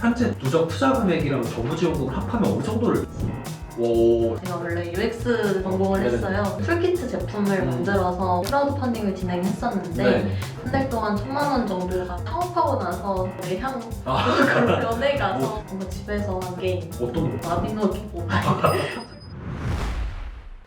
현재 누적 투자 금액이랑 정부 지원금을 합하면 어느 정도를 오 제가 원래 UX 전공을 네네. 했어요. 툴키트 제품을 음. 만들어서 크라우드 펀딩을 진행했었는데 네. 한달 동안 천만 원 정도가 창업하고 나서 내향 아, 연애 가서 뭔가 집에서 한 게임 어떤 마비노기 모바일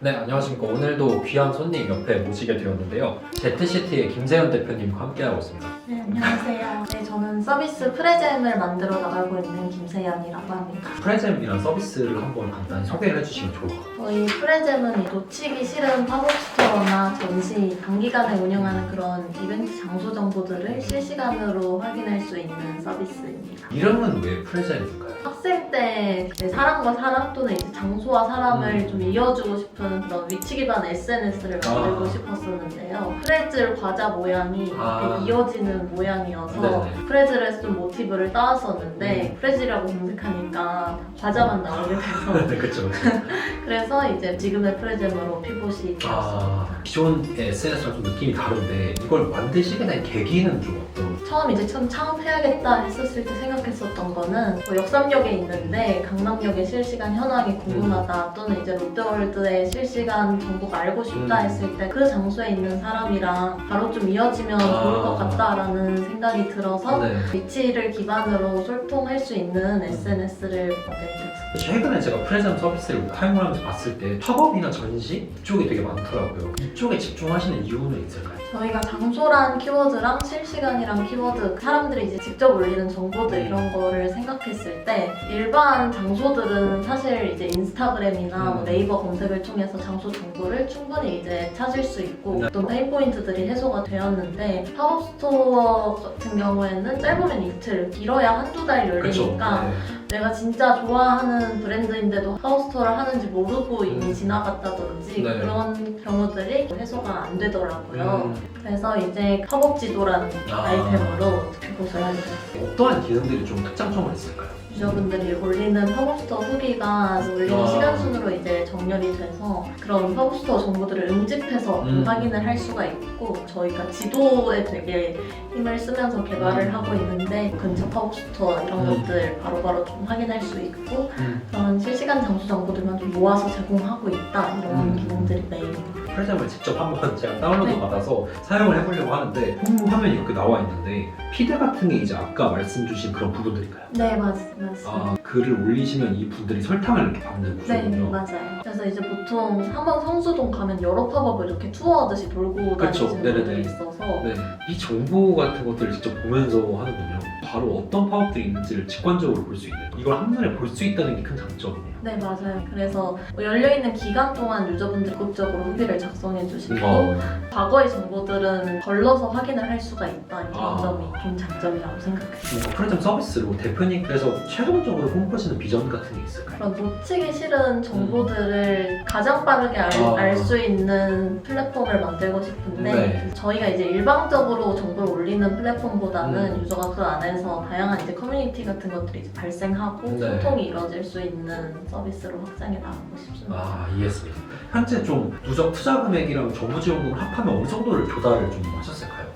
네 안녕하십니까 오늘도 귀한 손님 옆에 모시게 되었는데요 제트시티의 김세현 대표님과 함께하고 있습니다 네, 안녕하세요. 네, 저는 서비스 프레젠을 만들어 나가고 있는 김세연이라고 합니다. 프레젠이란 서비스를 한번 간단히 소개를 해주시면 좋을 것 같아요 저희 프레젠은 놓치기 싫은 팝업 스토어나 전시, 단기간에 운영하는 그런 이벤트 장소 정보들을 실시간으로 확인할 수 있는 서비스입니다. 이름은 왜 프레젠일까요? 학생 때 이제 사람과 사람 또는 이제 장소와 사람을 음. 좀 이어주고 싶은 그런 위치 기반 SNS를 만들고 아. 싶었었는데요. 프레즐 과자 모양이 아. 이렇게 이어지는 모양이어서 네네. 프레즐에서 좀 모티브를 따왔었는데 프레즐이라고 검색하니까 과자만 나오게 돼서 네 그쵸 그쵸 그 래서 이제 지금의 프레젠으로 피봇이 되었습니다. 아 기존 SNS랑 좀 느낌이 다른데 이걸 만드시게 된 계기는 좀 어떤 처음 이제 처음 창업해야겠다 했었을 때 생각했었던 거는 뭐 역삼역에 있는데 강남역의 실시간 현황이 궁금하다 또는 이제 롯데월드의 실시간 정보가 알고 싶다 음. 했을 때 그 장소에 있는 사람이랑 바로 좀 이어지면 아. 좋을 것 같다라는 생각이 들어서 네. 위치를 기반으로 소통할 수 있는 SNS를 만들게 됐어요. 최근에 제가 프레젠 서비스를 사용을 하면서 봤을 때 팝업이나 전시 이쪽이 되게 많더라고요 이쪽에 집중하시는 이유는 있을까요? 저희가 장소란 키워드랑 실시간이란 키워드 사람들이 이제 직접 올리는 정보들 이런 거를 생각했을 때 일반 장소들은 사실 이제 인스타그램이나 뭐 음. 네이버 검색을 통해서 장소 정보를 충분히 이제 찾을 수 있고 네. 어떤 페인 포인트들이 해소가 되었는데 팝업 스토어 같은 경우에는 짧으면 이틀 길어야 한두 달 열리니까 네. 내가 진짜 좋아하는 브랜드인데도 하우스토어를 하는지 모르고 이미 음. 지나갔다든지 네. 그런 경우들이 해소가 안 되더라고요. 음, 그래서 이제 팝업 지도라는 아. 아이템으로 그곳을 하게 됐어요. 어떠한 기능들이 좀 특장점을 있을까요? 유저분들이 올리는 팝업스토어 후기가 올리는 아. 시간 순으로 이제 정렬이 돼서 그런 팝업스토어 정보들을 응집해서 음. 확인을 할 수가 있고 저희가 지도에 되게 힘을 쓰면서 개발을 음. 하고 있는데 근처 팝업스토어 이런 음. 것들 바로바로 좀 확인할 수 있고 음. 그런 실시간 장소 정보들만 좀 모아서 제공하고 있다 이런 음. 기능들이 메인입니다. 프레젠을 직접 한번 제가 다운로드 네. 받아서 사용을 해보려고 하는데 홍보 화면이 이렇게 나와 있는데 피드 같은 게 이제 아까 말씀 주신 그런 부분들인가요? 네 맞, 맞습니다. 아 글을 올리시면 이 분들이 설탕을 이렇게 받는 네, 구조군요. 맞아요. 그래서 이제 보통 한번 성수동 가면 여러 팝업을 이렇게 투어하듯이 돌고 그쵸, 다니시는 네네네. 분들이 있어서 네, 이 정보 같은 것들을 직접 보면서 하는군요. 바로 어떤 파업들이 있는지를 직관적으로 볼 수 있는. 이걸 한눈에 볼 수 있다는 게 큰 장점이네요. 네, 맞아요. 그래서 뭐 열려있는 기간 동안 유저분들 적극적으로 후기를 작성해 주시고 어, 과거의 정보들은 걸러서 확인을 할 수가 있다. 이런 아. 점이 좀 장점이라고 생각해요. 뭔가 프레젠 서비스로 대표님께서 최종적으로 홍보하시는 비전 같은 게 있을까요? 그런 놓치기 싫은 정보들을 가장 빠르게 아. 알 수 있는 플랫폼을 만들고 싶은데 네. 저희가 이제 일방적으로 정보를 올리는 플랫폼보다는 음. 유저가 그 안에서 다양한 이제 커뮤니티 같은 것들이 이제 발생하고 네. 소통이 이루어질 수 있는 서비스로 확장해 나가고 싶습니다. 아 이해했습니다. 현재 좀 누적 투자 금액이랑 정부 지원금을 합하면 어느 정도를 조달을 좀 하셨을까요?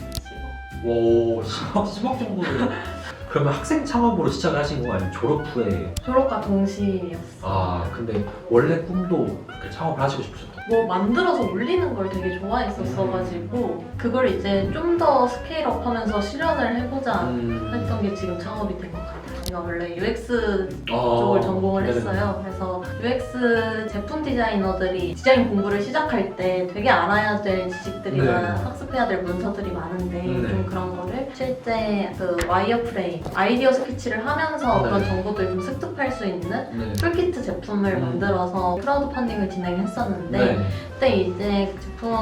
오 10억, 10억 정도를 그러면 학생 창업으로 시작을 하신 거 아니면 졸업 후에 졸업과 동시였어요. 아 근데 원래 꿈도 이렇게 창업을 하시고 싶으셨던 뭐 만들어서 올리는 걸 되게 좋아했었어가지고 그걸 이제 좀 더 스케일업하면서 실현을 해보자 음. 했던 게 지금 창업이 된 것 같아요. 제가 원래 UX 아, 쪽을 전공을 네네. 했어요. 그래서 UX 제품 디자이너들이 디자인 공부를 시작할 때 되게 알아야 될 지식들이나 네. 학습해야 될 문서들이 많은데 네. 좀 그런 거를 실제 그 와이어프레임 아이디어 스케치를 하면서 네. 그런 정보들 좀 습득할 수 있는 네. 툴키트 제품을 음. 만들어서 크라우드 펀딩을 진행했었는데 네. 그때 이제 그 제품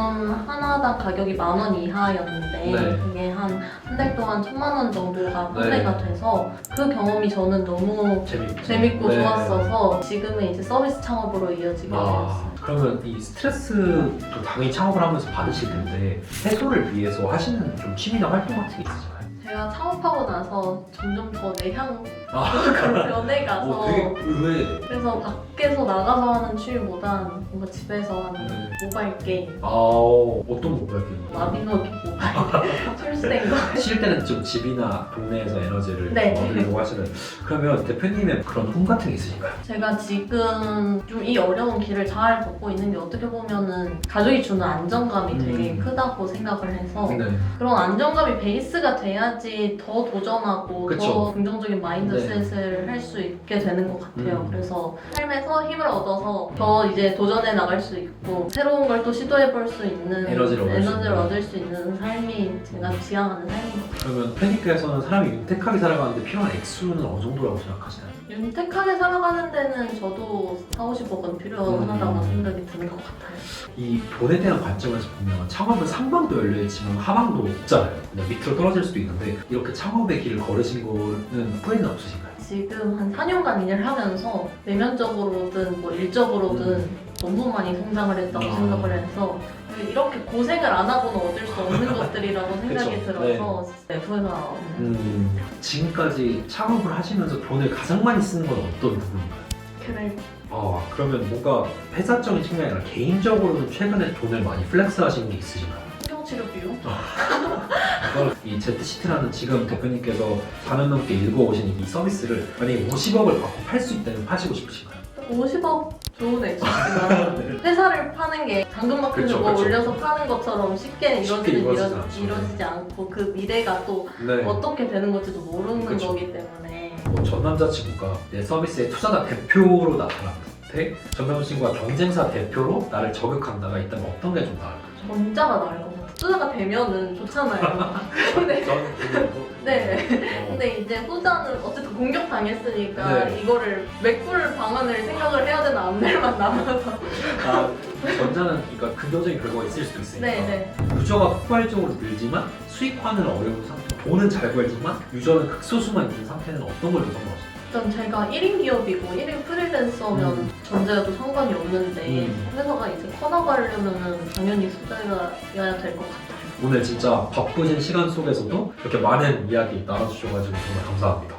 하나당 가격이 만 원 이하였는데 네. 그게 한 한 달 동안 천만 원 정도가 네. 판매가 돼서 그 경험 이 저는 너무 재밌고 재밌고 네. 좋았어서 지금은 이제 서비스 창업으로 이어지게 되었어요. 아, 그러면 이 스트레스도 당연히 창업을 하면서 받으실 텐데 해소를 위해서 하시는 좀 취미나 활동 같은 게 있으실까요? 제가 창업하고 나서 점점 더 내향 아, 그런 면에 가서 어, 되게 의외네. 그래서 밖에서 나가서 하는 취미보단 뭔가 집에서 하는 네. 모바일 게임 아, 어떤 모바일 게임? 마비노기 모바일 출생 거쉴 때는 좀 집이나 동네에서 에너지를 네. 얻으려고 하시는 그러면 대표님의 그런 꿈 같은 게 있으신가요? 제가 지금 좀 이 어려운 길을 잘 걷고 있는 게 어떻게 보면은 가족이 주는 안정감이 되게 음. 크다고 생각을 해서 네. 그런 안정감이 베이스가 돼야지 더 도전하고 그쵸. 더 긍정적인 마인드 셋을 할 수 있게 되는 것 같아요. 음. 그래서 삶에서 힘을 얻어서 더 이제 도전해 나갈 수 있고 새로운 걸 또 시도해 볼 수 있는 에너지를 얻을 수 있는. 얻을 수 있는 삶이 제가 지향하는 삶인 것 같아요. 그러면 패니크에서는 사람이 윤택하게 살아가는데 필요한 액수는 어느 정도라고 생각하시나요? 윤택하게 살아가는 데는 저도 4, 50억은 필요하다고 음. 생각이 드는 것 같아요. 이 돈에 대한 관점에서 보면 창업은 상방도 열려있지만 하방도 없잖아요. 그냥 밑으로 떨어질 수도 있는데 이렇게 창업의 길을 걸으신 거는 후회는 없으신가요? 지금 한 4년간 일을 하면서 내면적으로든 뭐 일적으로든 너무 많이 성장을 했다고 음. 아. 생각을 해서 이렇게 고생을 안 하고는 얻을 수 없는 것들이라고 생각이 그쵸. 들어서 네, 후회가 없는 음, 지금까지 창업을 하시면서 돈을 가장 많이 쓰는 건 어떤 부분인가요? 그래 아 그러면 뭔가 회사적인 측면이 아니라 개인적으로는 최근에 돈을 많이 플렉스 하시는 게 있으신가요? 신경 치료 비용? 그걸 이 ZCT라는 지금 대표님께서 4년 넘게 읽어오신 이 서비스를 만약에 50억을 받고 팔 수 있다면 파시고 싶으신가요? 50억 좋은 액수지 만 회사를 파는 게 당근마켓을 그쵸, 뭐 그쵸. 올려서 파는 것처럼 쉽게 쉽게 이루어지는 이루어지지 이루, 않죠. 이루어지지 않고 그 미래가 또 네. 어떻게 되는 건지도 모르는 그쵸. 거기 때문에 뭐전 남자친구가 내 서비스의 투자자 대표로 나타났는데 전 남자친구가 경쟁사 대표로 나를 저격한다가 있다면 어떤 게 좀 나을까요? 전자가 나을 것 투자가 되면은 좋잖아요. 근데 저는 그거 네. 어, 근데 이제 후자는 어쨌든 공격 당했으니까 네. 이거를 메꿀 방안을 생각을 해야 되는 앞날만 남아서. 아, 전자는 그러니까 긍정적인 결과가 있을 수도 있으니까 네, 네. 유저가 폭발적으로 늘지만 수익화는 어려운 상태 돈은 잘 벌지만 유저는 극소수만 있는 상태는 어떤 걸더 선호하시나요? 일단 제가 1인 기업이고 1인 프리랜서면 음. 전자여도 상관이 없는데 음. 회사가 이제 커나가려면 당연히 후자여야 될 것 같아요. 오늘 진짜 바쁘신 시간 속에서도 이렇게 많은 이야기 나눠주셔가지고 정말 감사합니다